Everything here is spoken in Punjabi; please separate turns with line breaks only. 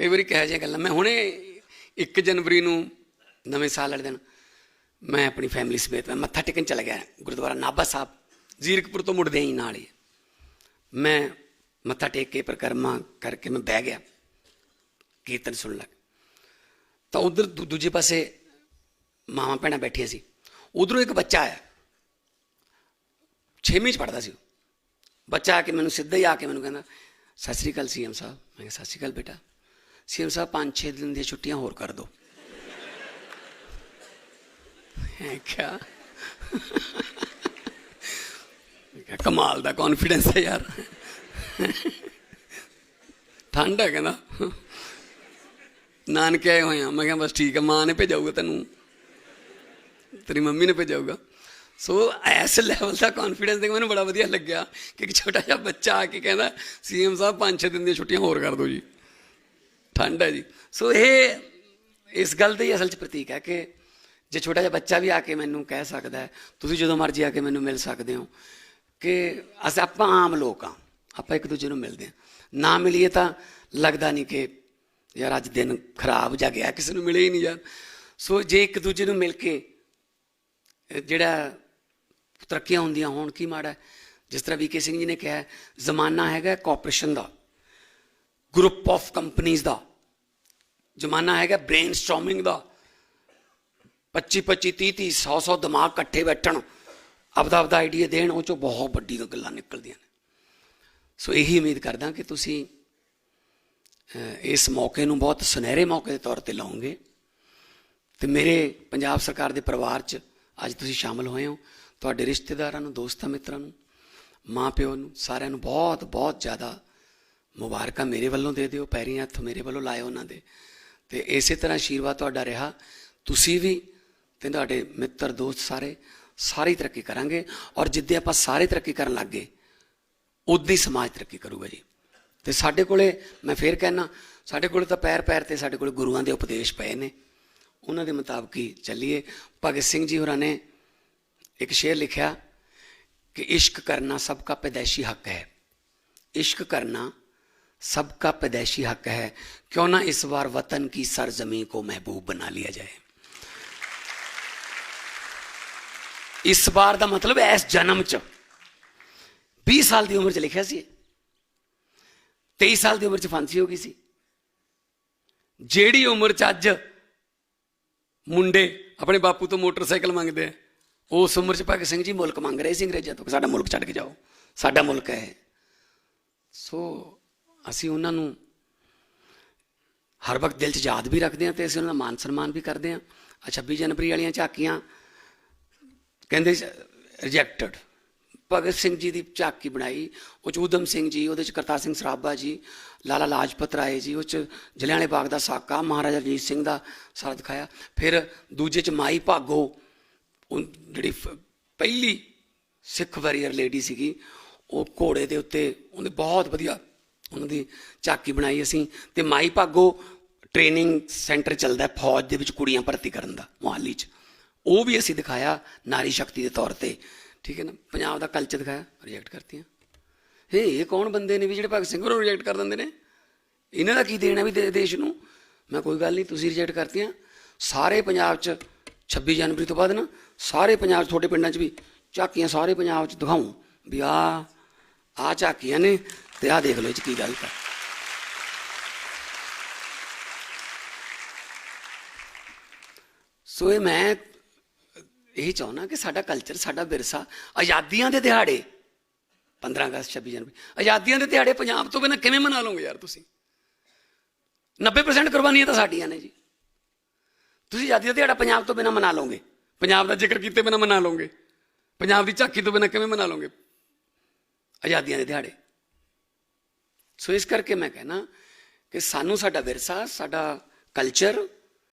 ਕਈ ਵਾਰੀ ਕਹਿ ਜਿਹੀਆਂ ਗੱਲਾਂ, ਮੈਂ ਹੁਣੇ 1 ਜਨਵਰੀ ਨੂੰ ਨਵੇਂ ਸਾਲ ਵਾਲੇ ਦਿਨ ਮੈਂ ਆਪਣੀ ਫੈਮਿਲੀ ਸਮੇਤ ਮੈਂ ਮੱਥਾ ਟੇਕਣ ਚਲਾ ਗਿਆ, ਗੁਰਦੁਆਰਾ ਨਾਭਾ ਸਾਹਿਬ, ਜ਼ੀਰਕਪੁਰ ਤੋਂ ਮੁੜਦੇ ਹੀ ਨਾਲ ਹੀ। ਮੈਂ ਮੱਥਾ ਟੇਕ ਕੇ ਪਰਿਕਰਮਾ ਕਰਕੇ ਮੈਂ ਬਹਿ ਗਿਆ, ਕੀਰਤਨ ਸੁਣ ਲੱਗ। ਤਾਂ ਉਧਰ ਦੂਜੇ ਪਾਸੇ ਮਾਵਾਂ ਭੈਣਾਂ ਬੈਠੀਆਂ ਸੀ। ਉਧਰੋਂ ਇੱਕ ਬੱਚਾ ਆਇਆ, ਛੇਵੀਂ ਚ ਪੜਦਾ ਸੀ ਉਹ। ਬੱਚਾ ਆ ਕੇ ਮੈਨੂੰ ਸਿੱਧਾ ਹੀ ਆ ਕੇ ਮੈਨੂੰ ਕਹਿੰਦਾ, ਸਤਿ ਸ੍ਰੀ ਅਕਾਲ ਸੀਐਮ ਸਾਹਿਬ। ਮੈਂ ਕਿਹਾ, ਸਤਿ ਸ੍ਰੀ ਅਕਾਲ ਬੇਟਾ। ਸੀਐਮ ਸਾਹਿਬ 5-6 ਦਿਨ ਦੀਆਂ ਛੁੱਟੀਆਂ ਹੋਰ ਕਰ ਦਿਓ ਮੈਂ ਕਿਹਾ ਕਮਾਲ ਦਾ ਕੌਨਫੀਡੈਂਸ ਹੈ ਯਾਰ। ਠੰਡ ਹੈ ਕਹਿੰਦਾ। ਨਾਨਕੇ ਆਏ ਹੋਏ ਆ ਮੈਂ ਕਿਹਾ, ਬਸ ਠੀਕ ਹੈ, ਮਾਂ ਨੇ ਭੇਜਾਊਗਾ ਤੈਨੂੰ। ਤੇਰੀ ਮੰਮੀ ਨੇ ਭੇਜਾਊਗਾ। ਸੋ ਐਸ ਲੈਵਲ ਦਾ ਕੌਨਫੀਡੈਂਸ ਦੇਖ, ਮੈਨੂੰ ਬੜਾ ਵਧੀਆ ਲੱਗਿਆ ਕਿ ਇੱਕ ਛੋਟਾ ਜਿਹਾ ਬੱਚਾ ਆ ਕੇ ਕਹਿੰਦਾ, ਸੀਐਮ ਸਾਹਿਬ, ਪੰਜ ਛੇ ਦਿਨ ਦੀਆਂ ਛੁੱਟੀਆਂ ਹੋਰ ਕਰ ਦਿਓ ਜੀ। ਠੰਡ ਹੈ ਜੀ। ਸੋ ਇਹ ਇਸ ਗੱਲ ਦਾ ਹੀ ਅਸਲ 'ਚ ਪ੍ਰਤੀਕ ਹੈ ਕਿ ਜੇ ਛੋਟਾ ਜਿਹਾ ਬੱਚਾ ਵੀ ਆ ਕੇ ਮੈਨੂੰ ਕਹਿ ਸਕਦਾ ਹੈ, ਤੁਸੀਂ ਜਦੋਂ ਮਰਜ਼ੀ ਆ ਕੇ ਮੈਨੂੰ ਮਿਲ ਸਕਦੇ ਹੋ ਕਿ ਅਸੀਂ, ਆਪਾਂ ਆਮ ਲੋਕ ਆ ਆਪਾਂ ਇੱਕ ਦੂਜੇ ਨੂੰ ਮਿਲਦੇ ਹਾਂ। ਨਾ ਮਿਲੀਏ ਤਾਂ ਲੱਗਦਾ ਨਹੀਂ ਕਿ ਯਾਰ ਅੱਜ ਦਿਨ ਖਰਾਬ ਜਾ ਗਿਆ, ਕਿਸੇ ਨੂੰ ਮਿਲੇ ਹੀ ਨਹੀਂ ਯਾਰ। ਸੋ ਜੇ ਇੱਕ ਦੂਜੇ ਨੂੰ ਮਿਲ ਕੇ ਜਿਹੜਾ ਤਰੱਕੀਆਂ ਹੁੰਦੀਆਂ ਹੋਣ, ਕੀ ਮਾੜਾ ਜਿਸ ਤਰ੍ਹਾਂ ਵੀਕੇ ਸਿੰਘ ਜੀ ਨੇ ਕਿਹਾ ਜ਼ਮਾਨਾ ਹੈਗਾ ਕਾਰਪੋਰੇਸ਼ਨ ਦਾ ਗਰੁੱਪ ਆਫ ਕੰਪਨੀਆਂ ਦਾ। ਜ਼ਮਾਨਾ ਹੈਗਾ ਬ੍ਰੇਨਸਟਾਰਮਿੰਗ ਦਾ। 25 25 30 30 100 100 ਦਿਮਾਗ ਇਕੱਠੇ ਬੈਠਣ, ਆਪਦਾ ਆਪਦਾ ਆਈਡੀਆ ਦੇਣ, ਉਹ ਚੋਂ ਬਹੁਤ ਵੱਡੀ ਗੱਲਾਂ ਨਿਕਲਦੀਆਂ ਨੇ। ਸੋ ਇਹੀ ਉਮੀਦ ਕਰਦਾ ਕਿ ਤੁਸੀਂ ਇਸ ਮੌਕੇ ਨੂੰ ਬਹੁਤ ਸੁਨਹਿਰੇ ਮੌਕੇ ਦੇ ਤੌਰ ਤੇ ਲਾਓਗੇ। ਤੇ ਮੇਰੇ ਪੰਜਾਬ ਸਰਕਾਰ ਦੇ ਪਰਿਵਾਰ 'ਚ ਅੱਜ ਤੁਸੀਂ ਸ਼ਾਮਲ ਹੋਏ ਹੋ। ਤੁਹਾਡੇ ਰਿਸ਼ਤੇਦਾਰਾਂ ਨੂੰ, ਦੋਸਤਾਂ, ਮਿੱਤਰਾਂ ਨੂੰ ਮਾਂ ਪਿਓ ਨੂੰ, ਸਾਰਿਆਂ ਨੂੰ ਬਹੁਤ ਬਹੁਤ ਜ਼ਿਆਦਾ ਮੁਬਾਰਕਾਂ ਮੇਰੇ ਵੱਲੋਂ ਦੇ ਦਿਓ, ਪੈਰੀਂ ਹੱਥ ਮੇਰੇ ਵੱਲੋਂ ਲਾਇਓ ਉਹਨਾਂ ਦੇ। ਤੇ ਇਸੇ ਤਰ੍ਹਾਂ ਆਸ਼ੀਰਵਾਦ ਤੁਹਾਡਾ ਰਿਹਾ। ਤੁਸੀਂ ਵੀ ਤੇ ਤੁਹਾਡੇ ਮਿੱਤਰ, ਦੋਸਤ ਸਾਰੇ, ਸਾਰੀ ਤਰੱਕੀ ਕਰਾਂਗੇ। ਔਰ ਜਿੱਦੇ ਆਪਾਂ ਸਾਰੇ ਤਰੱਕੀ ਕਰਨ ਲੱਗ ਗਏ ਉਦੋਂ ਹੀ ਸਮਾਜ ਤਰੱਕੀ ਕਰੂਗਾ ਜੀ। ਤੇ ਸਾਡੇ ਕੋਲੇ, ਮੈਂ ਫੇਰ ਕਹਿਣਾ ਸਾਡੇ ਕੋਲੇ ਤਾਂ ਪੈਰ ਪੈਰ ਤੇ ਸਾਡੇ ਕੋਲੇ ਗੁਰੂਆਂ ਦੇ ਉਪਦੇਸ਼ ਪਏ ਨੇ। ਉਹਨਾਂ ਦੇ ਮੁਤਾਬਕ ਹੀ ਚੱਲੀਏ। ਭਗਤ ਸਿੰਘ ਜੀ ਹੋਰਾਂ ਨੇ ਇੱਕ ਸ਼ੇਰ ਲਿਖਿਆ ਕਿ ਇਸ਼ਕ ਕਰਨਾ ਸਭ ਕਾ ਪੈਦਾਇਸ਼ੀ ਹੱਕ ਹੈ। ਇਸ਼ਕ ਕਰਨਾ ਸਭ ਦਾ ਪਦੇਸ਼ੀ ਹੱਕ ਹੈ ਕਿਉਂ ਨਾ ਇਸ ਵਾਰ ਵਤਨ ਕੀ ਸਰਜ਼ਮੀਂ ਕੋ ਮਹਿਬੂਬ ਬਣਾ ਲਿਆ ਜਾਏ ਇਸ ਵਾਰ ਦਾ ਮਤਲਬ ਇਸ ਜਨਮ ਚ 20 ਸਾਲ ਦੀ ਉਮਰ ਚ ਲਿਖਿਆ ਸੀ 23 ਸਾਲ ਦੀ ਉਮਰ ਚ ਫਾਂਸੀ ਹੋ ਗਈ ਸੀ ਜਿਹੜੀ ਉਮਰ ਚ ਅੱਜ ਮੁੰਡੇ ਆਪਣੇ ਬਾਪੂ ਤੋਂ ਮੋਟਰਸਾਈਕਲ ਮੰਗਦੇ ਆ ਉਸ ਉਮਰ ਚ ਭਗਤ ਸਿੰਘ ਜੀ ਮੁਲਕ ਮੰਗ ਰਹੇ ਸੀ ਅੰਗਰੇਜ਼ਾਂ ਤੋਂ ਸਾਡਾ ਮੁਲਕ ਛੱਡ ਕੇ ਜਾਓ ਸਾਡਾ ਮੁਲਕ ਹੈ ਸੋ ਅਸੀਂ ਉਹਨਾਂ ਨੂੰ ਹਰ ਵਕਤ ਦਿਲ 'ਚ ਯਾਦ ਵੀ ਰੱਖਦੇ ਹਾਂ ਤੇ ਅਸੀਂ ਉਹਨਾਂ ਦਾ ਮਾਨ ਸਨਮਾਨ ਵੀ ਕਰਦੇ ਹਾਂ। ਆ 26 ਜਨਵਰੀ ਵਾਲੀਆਂ ਝਾਕੀਆਂ ਕਹਿੰਦੇ ਰਿਜੈਕਟਡ ਭਗਤ ਸਿੰਘ ਜੀ ਦੀ ਝਾਕੀ ਬਣਾਈ, ਉਹ 'ਚ ਊਧਮ ਸਿੰਘ ਜੀ, ਉਹਦੇ ਚ ਕਰਤਾਰ ਸਿੰਘ ਸਰਾਭਾ ਜੀ, ਲਾਲਾ ਲਾਜਪਤ ਰਾਏ ਜੀ, ਉਹ ਚ ਜਲਿਆਂਵਾਲੇ ਬਾਗ ਦਾ ਸਾਕਾ, ਮਹਾਰਾਜਾ ਰਣਜੀਤ ਸਿੰਘ ਦਾ ਸਾਰਾ ਦਿਖਾਇਆ। ਫਿਰ ਦੂਜੇ ਚ ਮਾਈ ਭਾਗੋ ਜਿਹੜੀ ਫ- ਪਹਿਲੀ ਸਿੱਖ ਵੈਰੀਅਰ ਲੇਡੀ ਸੀਗੀ, ਉਹ ਘੋੜੇ ਦੇ ਉੱਤੇ ਉਹਨੇ ਬਹੁਤ ਵਧੀਆ ਉਹਨਾਂ ਦੀ ਝਾਕੀ ਬਣਾਈ ਅਸੀਂ ਤੇ ਮਾਈ ਭਾਗੋ ਟ੍ਰੇਨਿੰਗ ਸੈਂਟਰ ਚੱਲਦਾ ਫੌਜ ਦੇ ਵਿੱਚ ਕੁੜੀਆਂ ਭਰਤੀ ਕਰਨ ਦਾ, ਮੁਹਾਲੀ 'ਚ। ਉਹ ਵੀ ਅਸੀਂ ਦਿਖਾਇਆ ਨਾਰੀ ਸ਼ਕਤੀ ਦੇ ਤੌਰ ਤੇ। ਠੀਕ ਹੈ ਨਾ? ਪੰਜਾਬ ਦਾ ਕਲਚਰ ਦਿਖਾਇਆ ਰਿਜੈਕਟ ਕਰਤੀਆਂ। ਹੇ, ਇਹ ਕੌਣ ਬੰਦੇ ਨੇ ਵੀ ਜਿਹੜੇ ਭਗਤ ਸਿੰਘ ਨੂੰ ਰਿਜੈਕਟ ਕਰ ਦਿੰਦੇ ਨੇ? ਇਹਨਾਂ ਦਾ ਕੀ ਦੇਣਾ ਵੀ ਦੇ- ਦੇਸ਼ ਨੂੰ? ਮੈਂ ਕੋਈ ਗੱਲ ਨਹੀਂ, ਤੁਸੀਂ ਰਿਜੈਕਟ ਕਰਤੀਆਂ। ਸਾਰੇ ਪੰਜਾਬ 'ਚ 26 ਜਨਵਰੀ ਤੋਂ ਬਾਅਦ ਨਾ, ਸਾਰੇ ਪੰਜਾਬ 'ਚ ਤੁਹਾਡੇ ਪਿੰਡਾਂ 'ਚ ਵੀ ਝਾਕੀਆਂ ਸਾਰੇ ਪੰਜਾਬ 'ਚ ਦਿਖਾਉਂ। ਵੀ ਆ ਆ ਝਾਕੀਆਂ ਨੇ ਤੇ ਆ ਦੇਖ ਲਓ ਇਹ ਕੀ ਗੱਲ ਹੈ ਸੋ ਇਹ ਮੈਂ ਇਹ ਚਾਹੁੰਦਾ ਕਿ ਸਾਡਾ ਕਲਚਰ ਸਾਡਾ ਵਿਰਸਾ ਆਜ਼ਾਦੀਆਂ ਦੇ ਦਿਹਾੜੇ 15 ਅਗਸਤ 26 ਜਨਵਰੀ, ਆਜ਼ਾਦੀਆਂ ਦੇ ਦਿਹਾੜੇ ਪੰਜਾਬ ਤੋਂ ਬਿਨਾਂ ਕਿਵੇਂ ਮਨਾ ਲਓਗੇ ਯਾਰ ਤੁਸੀਂ? 90% ਕੁਰਬਾਨੀਆਂ ਤਾਂ ਸਾਡੀਆਂ ਨੇ ਜੀ। ਤੁਸੀਂ ਆਜ਼ਾਦੀ ਦਾ ਦਿਹਾੜਾ ਪੰਜਾਬ ਤੋਂ ਬਿਨਾਂ ਮਨਾ ਲਓਗੇ। ਪੰਜਾਬ ਦਾ ਜ਼ਿਕਰ ਕੀਤੇ ਬਿਨਾਂ ਮਨਾ ਲਓਗੇ। ਪੰਜਾਬ ਦੀ ਝਾਕੀ ਤੋਂ ਬਿਨਾਂ ਕਿਵੇਂ ਮਨਾ ਲਓਗੇ? ਆਜ਼ਾਦੀਆਂ ਦੇ ਦਿਹਾੜੇ। ਸੋ ਇਸ ਕਰਕੇ ਮੈਂ ਕਹਿਣਾ ਕਿ ਸਾਨੂੰ ਸਾਡਾ ਵਿਰਸਾ ਸਾਡਾ ਕਲਚਰ